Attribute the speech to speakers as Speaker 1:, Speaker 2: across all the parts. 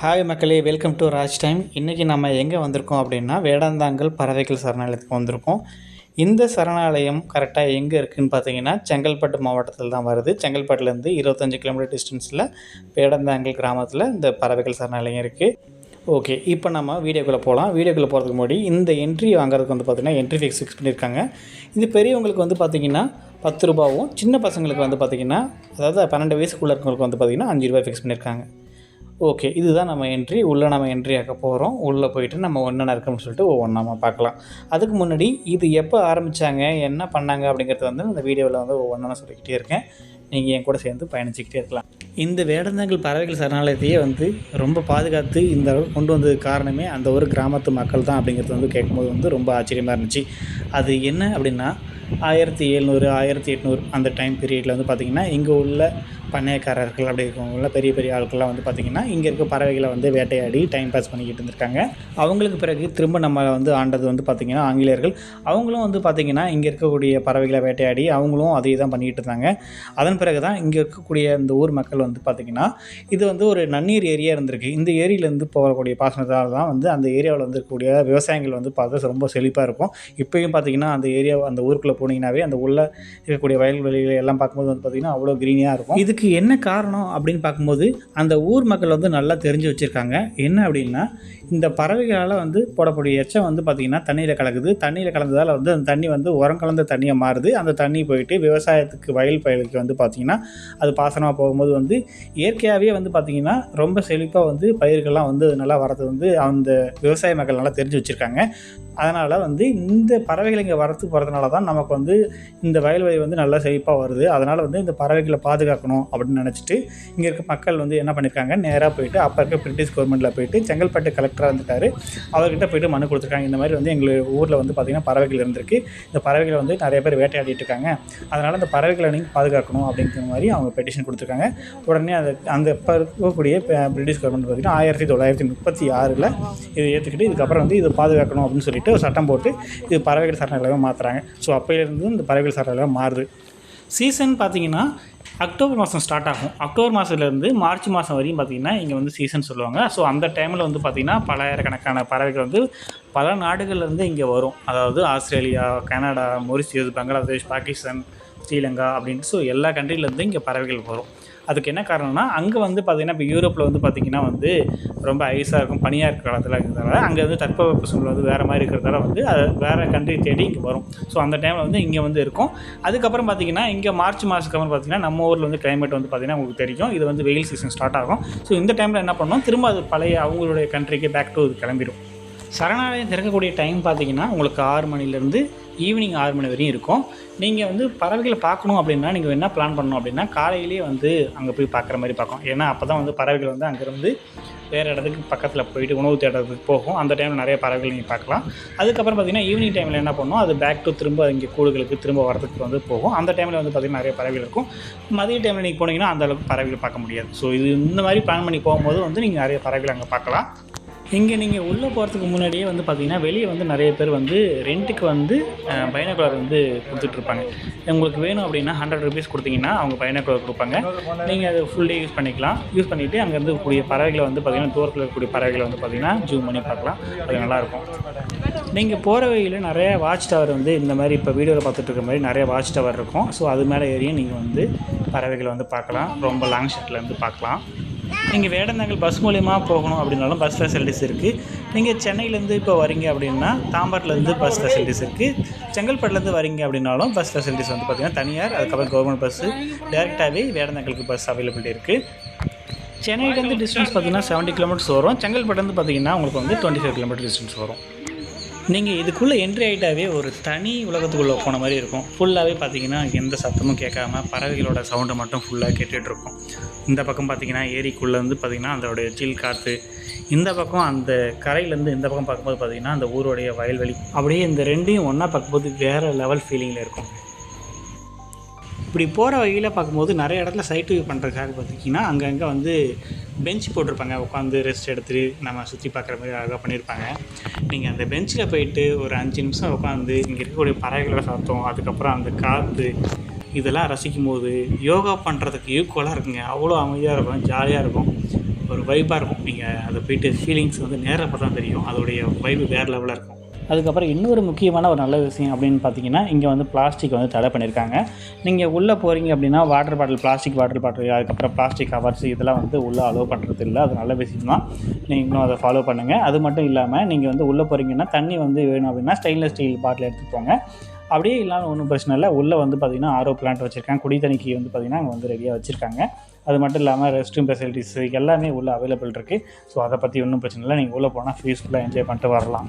Speaker 1: Hi மக்களே. Welcome to Raj time இன்றைக்கி நம்ம எங்கே வந்திருக்கோம் அப்படின்னா வேடந்தாங்கல் பறவைகள் சரணாலயத்துக்கு வந்திருக்கோம். இந்த சரணாலயம் கரெக்டாக எங்கே இருக்குதுன்னு பார்த்தீங்கன்னா செங்கல்பட்டு மாவட்டத்தில் தான் வருது. செங்கல்பட்டுலேருந்து இருபத்தஞ்சி கிலோமீட்டர் டிஸ்டன்ஸில் வேடந்தாங்கல் கிராமத்தில் இந்த பறவைகள் சரணாலயம் இருக்குது ஓகே இப்போ நம்ம வீடியோக்குள்ளே போகலாம் வீடியோக்குள்ளே போகிறதுக்கு முன்னாடி இந்த என்ட்ரி வாங்குறதுக்கு வந்து பார்த்திங்கன்னா என்ட்ரி ஃபிக்ஸ் ஃபிக்ஸ் பண்ணியிருக்காங்க இது பெரியவங்களுக்கு வந்து பார்த்திங்கன்னா பத்து ரூபாவும் சின்ன பசங்களுக்கு வந்து பார்த்திங்கன்னா அதாவது பன்னெண்டு வயசுக்குள்ளே இருக்கவங்களுக்கு வந்து பார்த்திங்கன்னா அஞ்சு ரூபாய் ஃபிக்ஸ் பண்ணியிருக்காங்க ஓகே இதுதான் நம்ம என்ட்ரி உள்ளே நம்ம என்ட்ரி ஆக்க போகிறோம் உள்ளே போயிட்டு நம்ம ஒன்றா இருக்குன்னு சொல்லிட்டு ஒவ்வொன்றா நம்ம பார்க்கலாம். அதுக்கு முன்னாடி இது எப்போ ஆரம்பித்தாங்க என்ன பண்ணாங்க? அப்படிங்கிறது வந்து இந்த வீடியோவில் வந்து ஒவ்வொன்றா சொல்லிக்கிட்டே இருக்கேன். நீங்கள் என் கூட சேர்ந்து பயணிச்சுக்கிட்டே இருக்கலாம். இந்த வேடந்தாங்கல் பறவைகள் சரணாலயத்தையே வந்து ரொம்ப பாதுகாத்து இந்த அளவுக்கு கொண்டு வந்தது காரணமே அந்த ஒரு கிராமத்து மக்கள் தான் அப்படிங்கிறது வந்து கேட்கும்போது வந்து ரொம்ப ஆச்சரியமாக இருந்துச்சு. அது என்ன அப்படின்னா ஆயிரத்தி எழுநூறு ஆயிரத்தி எட்நூறு அந்த டைம் பீரியடில் வந்து பார்த்திங்கன்னா இங்கே உள்ள பண்ணையக்காரர்கள் அப்படி இருக்கவங்களாம் பெரிய பெரிய ஆட்கள்லாம் வந்து பார்த்திங்கன்னா இங்கே இருக்க பறவைகளை வந்து வேட்டையாடி டைம் பாஸ் பண்ணிக்கிட்டு இருந்திருக்காங்க. அவங்களுக்கு பிறகு திரும்ப நம்ம வந்து ஆண்டது வந்து பார்த்திங்கன்னா ஆங்கிலேயர்கள். அவங்களும் வந்து பார்த்திங்கன்னா இங்கே இருக்கக்கூடிய பறவைகளை வேட்டையாடி அவங்களும் அதே தான் பண்ணிக்கிட்டு இருந்தாங்க. அதன் பிறகு தான் இங்கே இருக்கக்கூடிய இந்த ஊர் மக்கள் வந்து பார்த்திங்கன்னா இது வந்து ஒரு நன்னீர் ஏரியா இருந்திருக்கு. இந்த ஏரியிலேருந்து போகக்கூடிய பாசனத்தால் தான் வந்து அந்த ஏரியாவில் வந்து இருக்கக்கூடிய விவசாயங்கள் வந்து பார்த்தா ரொம்ப செழிப்பாக இருக்கும். இப்போயும் பார்த்திங்கன்னா அந்த ஏரியா அந்த ஊருக்குள்ளே போனீங்கன்னாவே அந்த உள்ள இருக்கக்கூடிய வயல்வெளிகள் எல்லாம் பார்க்கும்போது வந்து பார்த்திங்கன்னா அவ்வளோ க்ரீனியாக இருக்கும். இதுக்கு என்ன காரணம் அப்படின்னு பார்க்கும்போது அந்த ஊர் மக்கள் வந்து நல்லா தெரிஞ்சு வச்சுருக்காங்க. என்ன அப்படின்னா இந்த பறவைகளால் வந்து போடக்கூடிய எச்சம் வந்து பார்த்திங்கன்னா தண்ணியில் கலக்குது. தண்ணியில் கலந்ததால் வந்து அந்த தண்ணி வந்து உரம் கலந்த தண்ணியாக மாறுது. அந்த தண்ணி போயிட்டு விவசாயத்துக்கு வயல் பயிர்களுக்கு வந்து பார்த்திங்கன்னா அது பாசனமாக போகும்போது வந்து இயற்கையாகவே வந்து பார்த்திங்கன்னா ரொம்ப செழிப்பாக வந்து பயிர்கள்லாம் வந்து நல்லா வரது வந்து அந்த விவசாய மக்கள் நல்லா தெரிஞ்சு வச்சுருக்காங்க. அதனால் வந்து இந்த பறவைகள் இங்கே வரத்துக்கு போகிறதுனால தான் நமக்கு வந்து இந்த வயல்வெளி வந்து நல்லா செழிப்பாக வருது. அதனால் வந்து இந்த பறவைகளை பாதுகாக்கணும் அப்படின்னு நினச்சிட்டு இங்கே இருக்க மக்கள் வந்து என்ன பண்ணியிருக்காங்க நேராக போயிட்டு அப்போ இருக்க பிரிட்டிஷ் கவர்மெண்ட்டில் போயிட்டு செங்கல்பட்டு கலெக்டராக இருந்துட்டார். அவர்கிட்ட போயிட்டு மனு கொடுத்துருக்காங்க. இந்த மாதிரி வந்து எங்கள் ஊரில் வந்து பார்த்திங்கன்னா பறவைகள் இருந்திருக்கு. இந்த பறவைகளை வந்து நிறைய பேர் வேட்டையாடிட்டு இருக்காங்க. அதனால் இந்த பறவைகளை நீங்கள் பாதுகாக்கணும் அப்படிங்கிற மாதிரி அவங்க பெட்டிஷன் கொடுத்துருக்காங்க. உடனே அது அந்த இப்போ இருக்கக்கூடிய பிரிட்டிஷ் கவர்மெண்ட் பார்த்திங்கன்னா ஆயிரத்தி தொள்ளாயிரத்தி முப்பத்தி ஆறில் இதை ஏற்றுக்கிட்டு இதுக்கப்புறம் வந்து இதை பாதுகாக்கணும் அப்படின்னு சொல்லிட்டு ஒரு சட்டம் போட்டு இது பறவைகள் சரணாலயம் மாற்றுறாங்க ஸோ அப்போ அப்போயிலேருந்து இந்த பறவைகள் சரணாலயம் மாறுது. சீசன் பார்த்தீங்கன்னா அக்டோபர் மாதம் ஸ்டார்ட் ஆகும். அக்டோபர் மாதத்துலேருந்து மார்ச் மாதம் வரையும் பார்த்தீங்கன்னா இங்கே வந்து சீசன் சொல்லுவாங்க. ஸோ அந்த டைமில் வந்து பார்த்திங்கன்னா பலாயிரக்கணக்கான பறவைகள் வந்து பல நாடுகள்லேருந்து இங்கே வரும். அதாவது Australia Canada Mauritius Bangladesh Pakistan Sri Lanka அப்படின்ட்டு ஸோ எல்லா கண்ட்ரிலேருந்து இங்கே பறவைகள் வரும். அதுக்கு என்ன காரணம்னா அங்கே வந்து பார்த்திங்கன்னா இப்போ யூரோப்பில் வந்து பார்த்திங்கன்னா வந்து ரொம்ப ஐஸாக இருக்கும் பனியாக இருக்கிற காலத்தில் இருக்கிறதால அங்கே வந்து தட்பவெப்ப சூழ்நிலை வந்து வேறு மாதிரி இருக்கிறதால வந்து அது வேறு கண்ட்ரி தேடி இங்கே வரும். ஸோ அந்த டைமில் வந்து இங்கே வந்து இருக்கும். அதுக்கப்புறம் பார்த்திங்கன்னா இங்கே மார்ச் மாதத்துக்கு அப்புறம் பார்த்திங்கன்னா நம்ம ஊரில் வந்து கிளைமேட் வந்து பார்த்திங்கன்னா உங்களுக்கு தெரியும். இது வந்து வெயில் சீசன் ஸ்டார்ட் ஆகும். ஸோ இந்த டைமில் என்ன பண்ணணும் திரும்ப அது பழைய அவங்களுடைய கண்ட்ரிக்கு பேக் டு கிளம்பிடும் சரணாலயம் திறக்கக்கூடிய டைம் பார்த்தீங்கன்னா உங்களுக்கு ஆறு மணிலேருந்து ஈவினிங் ஆறு மணி வரையும் இருக்கும். நீங்கள் வந்து பறவைகளை பார்க்கணும் அப்படின்னா நீங்கள் என்ன பிளான் பண்ணணும் அப்படின்னா காலையிலேயே வந்து அங்கே போய் பார்க்குற மாதிரி பார்க்கும் ஏன்னா அப்போ தான் வந்து பறவைகள் வந்து அங்கேருந்து வேறு இடத்துக்கு பக்கத்தில் போயிட்டு உணவு தேடுறதுக்கு போகும். அந்த டைமில் நிறைய பறவைகள் நீங்கள் பார்க்கலாம். அதுக்கப்புறம் பார்த்தீங்கன்னா ஈவினிங் டைமில் என்ன பண்ணும் அது பேக் டு திரும்ப இங்கே கூடுகளுக்கு திரும்ப வரதுக்கு வந்து போகும். அந்த டைமில் வந்து பார்த்திங்கன்னா நிறைய பறவைகள் இருக்கும். மதிய டைமில் நீங்கள் போனீங்கன்னா அந்த அளவுக்கு பறவைகள் பார்க்க முடியாது. ஸோ இது இந்த மாதிரி பிளான் பண்ணி போகும்போது வந்து நீங்கள் நிறைய பறவைகள் அங்கே பார்க்கலாம். இங்கே நீங்கள் உள்ளே போகிறதுக்கு முன்னாடியே வந்து பார்த்தீங்கன்னா வெளியே வந்து நிறைய பேர் வந்து ரெண்ட்டுக்கு வந்து பைனகுலர் வந்து கொடுத்துட்ருப்பாங்க. உங்களுக்கு வேணும் அப்படின்னா ஹண்ட்ரட் ருபீஸ் கொடுத்தீங்கன்னா அவங்க பைனகுலர் கொடுப்பாங்க. நீங்கள் அதை ஃபுல் டே யூஸ் பண்ணிக்கலாம். யூஸ் பண்ணிவிட்டு அங்கே இருந்து பறவைகளை வந்து பார்த்திங்கன்னா தூரத்தில் இருக்கக்கூடிய பறவைகளை வந்து பார்த்தீங்கன்னா ஜூம் பண்ணி பார்க்கலாம். அது நல்லாயிருக்கும் நீங்கள் போகிற வழியில் நிறைய வாட்ச் டவர் வந்து இந்த மாதிரி இப்போ வீடியோவில் பார்த்துட்டு இருக்க மாதிரி நிறைய வாட்ச் டவர் இருக்கும். ஸோ அது மேலே ஏறியும் நீங்கள் வந்து பறவைகளை வந்து பார்க்கலாம். ரொம்ப லாங் ஷாட்லேருந்து பார்க்கலாம். நீங்கள் வேடந்தாங்கல் பஸ் மூலிமா போகணும் அப்படின்னாலும் பஸ் ஃபெசிலிட்டிஸ் இருக்குது நீங்கள் சென்னையிலேருந்து இப்போ வரீங்க அப்படின்னா தாம்பரத்துலேருந்து பஸ் ஃபெசிலிட்டிஸ் இருக்குது செங்கல்பட்டுலேருந்து வரீங்க அப்படின்னாலும் பஸ் ஃபெசிலிட்டிஸ் வந்து பார்த்திங்கன்னா தனியார் அதுக்கப்புறம் கவர்மெண்ட் பஸ்ஸு டேரெக்டாகவே வேடந்தாங்கலுக்கு பஸ் அவைலபிலிட்டி இருக்குது சென்னையிலேருந்து டிஸ்டன்ஸ் பார்த்தீங்கன்னா செவன்ட்டி கிலோமீட்டர்ஸ் வரும். செங்கல்பட்டுலேருந்து பார்த்தீங்கன்னா உங்களுக்கு வந்து டுவெண்ட்டி ஃபைவ் கிலோமீட்டர் டிஸ்டன்ஸ் வரும். நீங்கள் இதுக்குள்ளே என்ட்ரி ஆகிட்டாவே ஒரு தனி உலகத்துக்குள்ளே போன மாதிரி இருக்கும். ஃபுல்லாகவே பார்த்தீங்கன்னா எந்த சத்தமும் கேட்காம பறவைகளோட சவுண்டை மட்டும் ஃபுல்லாக கேட்டுட்டு இந்த பக்கம் பார்த்தீங்கன்னா ஏரிக்குள்ளே வந்து பார்த்திங்கன்னா அதோடைய ஜில் காற்று இந்த பக்கம் அந்த கரையிலேருந்து இந்த பக்கம் பார்க்கும்போது பார்த்தீங்கன்னா அந்த ஊருடைய வயல்வெளி. அப்படியே இந்த ரெண்டையும் ஒன்றா பார்க்கும்போது வேறு லெவல் ஃபீலிங்கில் இருக்கும். இப்படி போகிற வழியில் பார்க்கும்போது நிறைய இடத்துல சைட் வியூ பண்ணுறதுக்காக பார்த்தீங்கன்னா அங்கங்கே வந்து பெஞ்ச் போட்டிருப்பாங்க. உட்காந்து ரெஸ்ட் எடுத்துகிட்டு நம்ம சுற்றி பார்க்குற மாதிரி அழகாக பண்ணியிருப்பாங்க நீங்கள் அந்த பெஞ்சில் போயிட்டு ஒரு அஞ்சு நிமிஷம் உட்காந்து இங்கே இருக்கக்கூடிய பறவைகளோட சத்தம் அதுக்கப்புறம் அந்த காற்று இதெல்லாம் ரசிக்கும் போது யோகா பண்ணுறதுக்கு ஈக்குவலாக இருக்குங்க. அவ்வளோ அமைதியாக இருக்கும் ஜாலியாக இருக்கும். ஒரு வைப்பாக இருக்கும். நீங்கள் அதை போயிட்டு ஃபீலிங்ஸ் வந்து நேராக பார்த்தா தெரியும். அதோடைய வைப்பு வேறு லெவலாக இருக்கும். அதுக்கப்புறம் இன்னொரு முக்கியமான ஒரு நல்ல விஷயம் அப்படின்னு பார்த்தீங்கன்னா இங்கே வந்து பிளாஸ்டிக் வந்து தடை பண்ணியிருக்காங்க. நீங்கள் உள்ளே போகிறீங்க அப்படின்னா water bottle plastic water bottle அதுக்கப்புறம் பிளாஸ்டிக் கவர்ஸ் இதெல்லாம் வந்து உள்ளே அலோவ் பண்ணுறது இல்லை. அது நல்ல விஷயம் தான். நீங்கள் இன்னும் அதை ஃபாலோ பண்ணுங்கள் அது மட்டும் இல்லாமல் நீங்கள் வந்து உள்ளே போகிறீங்கன்னா தண்ணி வந்து வேணும் அப்படின்னா ஸ்டெயின்லெஸ் ஸ்டீல் பாட்டில் எடுத்துகிட்டு போங்க. அப்படியே இல்லாமல் ஒன்றும் பிரச்சனை இல்லை. உள்ளே வந்து பார்த்திங்கன்னா ஆரோ பிளான்ட் வச்சுருக்காங்க குடி தண்ணிக்கு வந்து பார்த்திங்கன்னா அங்கே வந்து ரெடியாக வச்சுருக்காங்க. அது மட்டும் இல்லாமல் ரெஸ்ட் ரூம் ஃபெசிலிட்டிஸ் எல்லாமே உள்ளே அவைலபிள் இருக்குது ஸோ அதை பற்றி ஒன்றும் பிரச்சனை இல்லை. நீங்கள் உள்ளே போனால் ஃபீஸ்ஃபுல்லாக என்ஜாய் பண்ணிட்டு வரலாம்.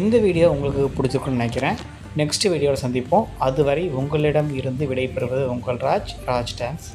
Speaker 1: இந்த வீடியோ உங்களுக்கு பிடிச்சிருக்குன்னு நினைக்கிறேன். நெக்ஸ்ட் வீடியோவில் சந்திப்போம். அதுவரை உங்களிடம் இருந்து விடைபெறுவது உங்கள் ராஜ் ராஜ் டான்ஸ்